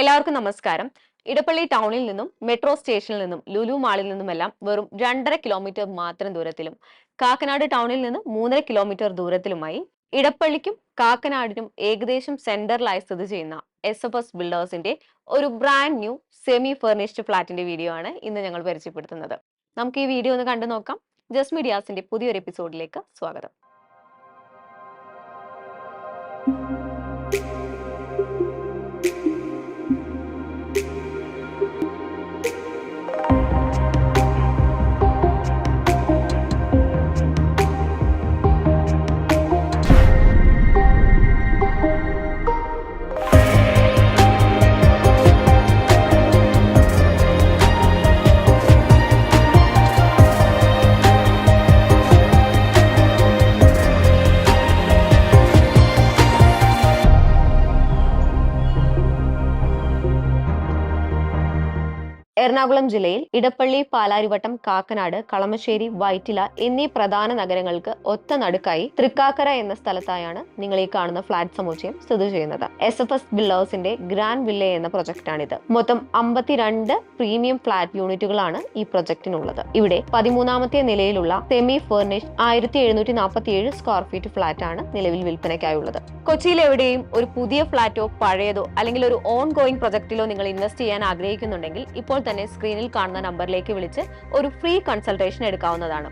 എല്ലാവർക്കും നമസ്കാരം. ഇടപ്പള്ളി ടൗണിൽ നിന്നും മെട്രോ സ്റ്റേഷനിൽ നിന്നും ലുലു മാളിൽ നിന്നുമെല്ലാം വെറും രണ്ടര കിലോമീറ്റർ മാത്രം ദൂരത്തിലും കാക്കനാട് ടൗണിൽ നിന്ന് മൂന്നര കിലോമീറ്റർ ദൂരത്തിലുമായി ഇടപ്പള്ളിക്കും കാക്കനാടിനും ഏകദേശം സെന്ററിലായി സ്ഥിതി ചെയ്യുന്ന എസ് എഫ് എസ് ബിൽഡേഴ്സിന്റെ ഒരു ബ്രാൻഡ് ന്യൂ സെമി ഫർണിഷ്ഡ് ഫ്ലാറ്റിന്റെ വീഡിയോ ആണ് ഇന്ന് ഞങ്ങൾ പരിചയപ്പെടുത്തുന്നത്. നമുക്ക് ഈ വീഡിയോ ഒന്ന് കണ്ടു നോക്കാം. ജസ്റ്റ് മീഡിയാസിന്റെ പുതിയൊരു എപ്പിസോഡിലേക്ക് സ്വാഗതം. എറണാകുളം ജില്ലയിൽ ഇടപ്പള്ളി പാലാരിവട്ടം കാക്കനാട് കളമശ്ശേരി വൈറ്റില എന്നീ പ്രധാന നഗരങ്ങൾക്ക് ഒത്ത നടുക്കായി തൃക്കാക്കര എന്ന സ്ഥലത്തായാണ് നിങ്ങൾ ഈ കാണുന്ന ഫ്ളാറ്റ് സമുച്ചയം സ്ഥിതി ചെയ്യുന്നത്. എസ് എഫ് എസ് ബിൽഡേഴ്സിന്റെ ഗ്രാൻഡ് വില്ല എന്ന പ്രൊജക്റ്റാണിത്. മൊത്തം അമ്പത്തിരണ്ട് പ്രീമിയം ഫ്ളാറ്റ് യൂണിറ്റുകളാണ് ഈ പ്രൊജക്ടിനുള്ളത് ഇവിടെ പതിമൂന്നാമത്തെ നിലയിലുള്ള സെമി ഫർണിഷ് ആയിരത്തി എഴുന്നൂറ്റി നാൽപ്പത്തി ഏഴ് സ്ക്വയർ ഫീറ്റ് ഫ്ളാറ്റ് ആണ് നിലവിൽ വിൽപ്പനയ്ക്കായുള്ളത്. കൊച്ചിയിൽ എവിടെയും ഒരു പുതിയ ഫ്ളാറ്റോ പഴയതോ അല്ലെങ്കിൽ ഒരു ഓൺ ഗോയിങ് പ്രൊജക്ടിലോ നിങ്ങൾ ഇൻവെസ്റ്റ് ചെയ്യാൻ ആഗ്രഹിക്കുന്നുണ്ടെങ്കിൽ ഇപ്പോൾ തന്നെ സ്ക്രീനിൽ കാണുന്ന നമ്പറിലേക്ക് വിളിച്ച് ഒരു ഫ്രീ കൺസൾട്ടേഷൻ എടുക്കാവുന്നതാണ്.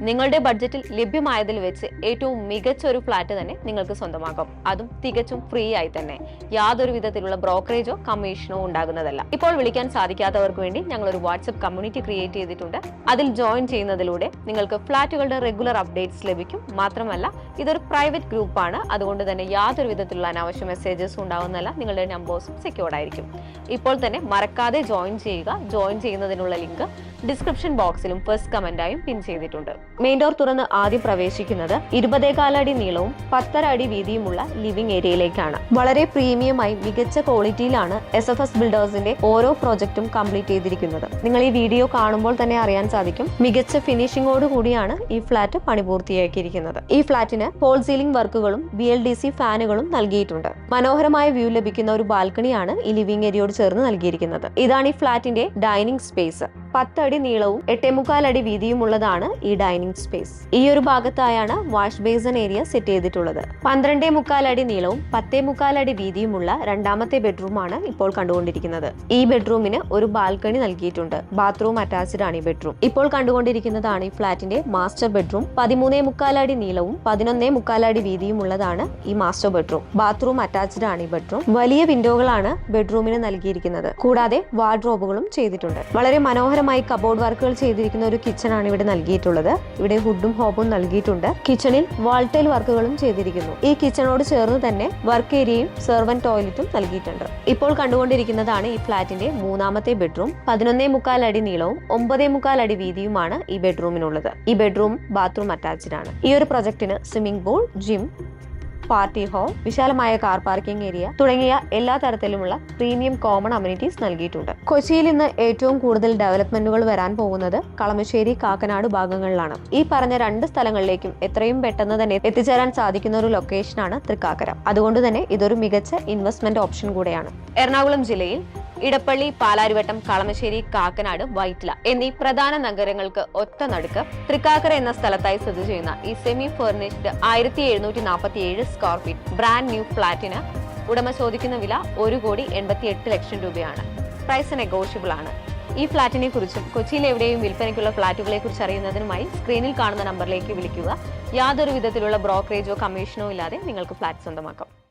നിങ്ങളുടെ ബഡ്ജറ്റിൽ ലഭ്യമായതിൽ വെച്ച് ഏറ്റവും മികച്ച ഒരു ഫ്ലാറ്റ് തന്നെ നിങ്ങൾക്ക് സ്വന്തമാക്കാം. അതും തികച്ചും ഫ്രീ ആയി തന്നെ. യാതൊരു വിധത്തിലുള്ള ബ്രോക്കറേജോ കമ്മീഷനോ ഉണ്ടാകുന്നതല്ല. ഇപ്പോൾ വിളിക്കാൻ സാധിക്കാത്തവർക്ക് വേണ്ടി ഞങ്ങൾ ഒരു വാട്സ്ആപ്പ് കമ്മ്യൂണിറ്റി ക്രിയേറ്റ് ചെയ്തിട്ടുണ്ട്. അതിൽ ജോയിൻ ചെയ്യുന്നതിലൂടെ നിങ്ങൾക്ക് ഫ്ലാറ്റുകളുടെ റെഗുലർ അപ്ഡേറ്റ്സ് ലഭിക്കും. മാത്രമല്ല ഇതൊരു പ്രൈവറ്റ് ഗ്രൂപ്പാണ് അതുകൊണ്ട് തന്നെ യാതൊരു വിധത്തിലുള്ള അനാവശ്യ മെസ്സേജസ് ഉണ്ടാകുന്നതല്ല നിങ്ങളുടെ നമ്പേഴ്സും സെക്യൂർഡ് ആയിരിക്കും. ഇപ്പോൾ തന്നെ മറക്കാതെ ജോയിൻ ചെയ്യുക. ജോയിൻ ചെയ്യുന്നതിനുള്ള ലിങ്ക് ഡിസ്ക്രിപ്ഷൻ ബോക്സിലും ഫസ്റ്റ് കമന്റായും പിൻ ചെയ്തിട്ടുണ്ട്. മെയിൻ ഡോർ തുറന്ന് ആദ്യം പ്രവേശിക്കുന്നത് ഇരുപതേകാലടി നീളവും പത്തര അടി വീതിയുമുള്ള ലിവിംഗ് ഏരിയയിലേക്കാണ്. വളരെ പ്രീമിയമായി മികച്ച ക്വാളിറ്റിയിലാണ് എസ് എഫ് എസ് ബിൽഡേഴ്സിന്റെ ഓരോ പ്രോജക്റ്റും കംപ്ലീറ്റ് ചെയ്തിരിക്കുന്നത്. നിങ്ങൾ ഈ വീഡിയോ കാണുമ്പോൾ തന്നെ അറിയാൻ സാധിക്കും മികച്ച ഫിനിഷിംഗോട് കൂടിയാണ് ഈ ഫ്ലാറ്റ് പണി പൂർത്തിയാക്കിയിരിക്കുന്നത്. ഈ ഫ്ലാറ്റിന് പോൾ സീലിംഗ് വർക്കുകളും ബി എൽ ഡി സി ഫാനുകളും നൽകിയിട്ടുണ്ട്. മനോഹരമായ വ്യൂ ലഭിക്കുന്ന ഒരു ബാൽക്കണിയാണ് ഈ ലിവിംഗ് ഏരിയയോട് ചേർന്ന് നൽകിയിരിക്കുന്നത്. ഇതാണ് ഈ ഫ്ലാറ്റിന്റെ ഡൈനിങ് സ്പേസ്. പത്തടി നീളവും എട്ടേമുക്കാൽ അടി വീതിയുമുള്ളതാണ് ഈ ഡൈനിങ് സ്പേസ്. ഈ ഒരു ഭാഗത്തായാണ് വാഷ് ബേസൺ ഏരിയ സെറ്റ് ചെയ്തിട്ടുള്ളത്. പന്ത്രണ്ടേ മുക്കാൽ അടി നീളവും പത്തേ മുക്കാൽ അടി വീതിയുമുള്ള രണ്ടാമത്തെ ബെഡ്റൂമാണ് ഇപ്പോൾ കണ്ടുകൊണ്ടിരിക്കുന്നത്. ഈ ബെഡ്റൂമിന് ഒരു ബാൽക്കണി നൽകിയിട്ടുണ്ട്. ബാത്റൂം അറ്റാച്ച്ഡ് ആണ് ഈ ബെഡ്റൂം. ഇപ്പോൾ കണ്ടുകൊണ്ടിരിക്കുന്നതാണ് ഈ ഫ്ളാറ്റിന്റെ മാസ്റ്റർ ബെഡ്റൂം. പതിമൂന്നേ മുക്കാൽ അടി നീളവും പതിനൊന്നേ മുക്കാൽ അടി വീതിയുമുള്ളതാണ് ഈ മാസ്റ്റർ ബെഡ്റൂം. ബാത്റൂം അറ്റാച്ച്ഡ് ആണ് ഈ ബെഡ്റൂം. വലിയ വിൻഡോകളാണ് ബെഡ്റൂമിന് നൽകിയിരിക്കുന്നത്. കൂടാതെ വാർഡ്രോബുകളും ചെയ്തിട്ടുണ്ട്. വളരെ മനോഹര മനോഹരമായി കബോർഡ് വർക്കുകൾ ചെയ്തിരിക്കുന്ന ഒരു കിച്ചൺ ആണ് ഇവിടെ നൽകിയിട്ടുള്ളത്. ഇവിടെ ഹുഡും ഹോബും നൽകിയിട്ടുണ്ട്. കിച്ചണിൽ വാൾട്ടൈൽ വർക്കുകളും ചെയ്തിരിക്കുന്നു. ഈ കിച്ചണോട് ചേർന്ന് തന്നെ വർക്ക് ഏരിയയും സെർവൻ ടോയ്ലറ്റും നൽകിയിട്ടുണ്ട്. ഇപ്പോൾ കണ്ടുകൊണ്ടിരിക്കുന്നതാണ് ഈ ഫ്ളാറ്റിന്റെ മൂന്നാമത്തെ ബെഡ്റൂം പതിനൊന്നേ മുക്കാൽ അടി നീളവും ഒമ്പതേ മുക്കാൽ അടി വീതിയുമാണ് ഈ ബെഡ്റൂമിനുള്ളത് ഈ ബെഡ്റൂം ബാത്റൂം അറ്റാച്ച്ഡ് ആണ്. ഈ ഒരു പ്രൊജക്ടിന് swimming pool gym party hall വിശാലമായ കാർ പാർക്കിംഗ് ഏരിയ തുടങ്ങിയ എല്ലാ തരത്തിലുമുള്ള പ്രീമിയം കോമൺ അമ്യൂണിറ്റീസ് നൽകിയിട്ടുണ്ട്. കൊച്ചിയിൽ ഇന്ന് ഏറ്റവും കൂടുതൽ ഡെവലപ്മെന്റുകൾ വരാൻ പോകുന്നത് കളമശ്ശേരി കാക്കനാട് ഭാഗങ്ങളിലാണ്. ഈ പറഞ്ഞ രണ്ട് സ്ഥലങ്ങളിലേക്കും എത്രയും പെട്ടെന്ന് തന്നെ എത്തിച്ചേരാൻ സാധിക്കുന്ന ഒരു ലൊക്കേഷനാണ് തൃക്കാക്കര. അതുകൊണ്ട് തന്നെ ഇതൊരു മികച്ച ഇൻവെസ്റ്റ്മെന്റ് ഓപ്ഷൻ കൂടെയാണ്. എറണാകുളം ജില്ലയിൽ ഇടപ്പള്ളി പാലാരിവട്ടം കളമശ്ശേരി കാക്കനാട് വൈറ്റില എന്നീ പ്രധാന നഗരങ്ങൾക്ക് ഒറ്റ നടുക്ക് തൃക്കാക്കര എന്ന സ്ഥലത്തായി സ്ഥിതി ചെയ്യുന്ന ഈ സെമി ഫർണിഷ്ഡ് ആയിരത്തി എഴുന്നൂറ്റി നാൽപ്പത്തി ഏഴ് സ്ക്വയർ ഫീറ്റ് ബ്രാൻഡ് ന്യൂ ഫ്ളാറ്റിന് ഉടമ ചോദിക്കുന്ന വില ഒരു കോടി എൺപത്തി എട്ട് ലക്ഷം രൂപയാണ്. പ്രൈസ് നെഗോഷ്യബിൾ ആണ്. ഈ ഫ്ളാറ്റിനെ കുറിച്ചും കൊച്ചിയിൽ എവിടെയും വിൽപ്പനയ്ക്കുള്ള ഫ്ളാറ്റുകളെ കുറിച്ച് അറിയുന്നതിനുമായി സ്ക്രീനിൽ കാണുന്ന നമ്പറിലേക്ക് വിളിക്കുക. യാതൊരു വിധത്തിലുള്ള ബ്രോക്കറേജോ കമ്മീഷനോ ഇല്ലാതെ നിങ്ങൾക്ക് ഫ്ളാറ്റ് സ്വന്തമാക്കാം.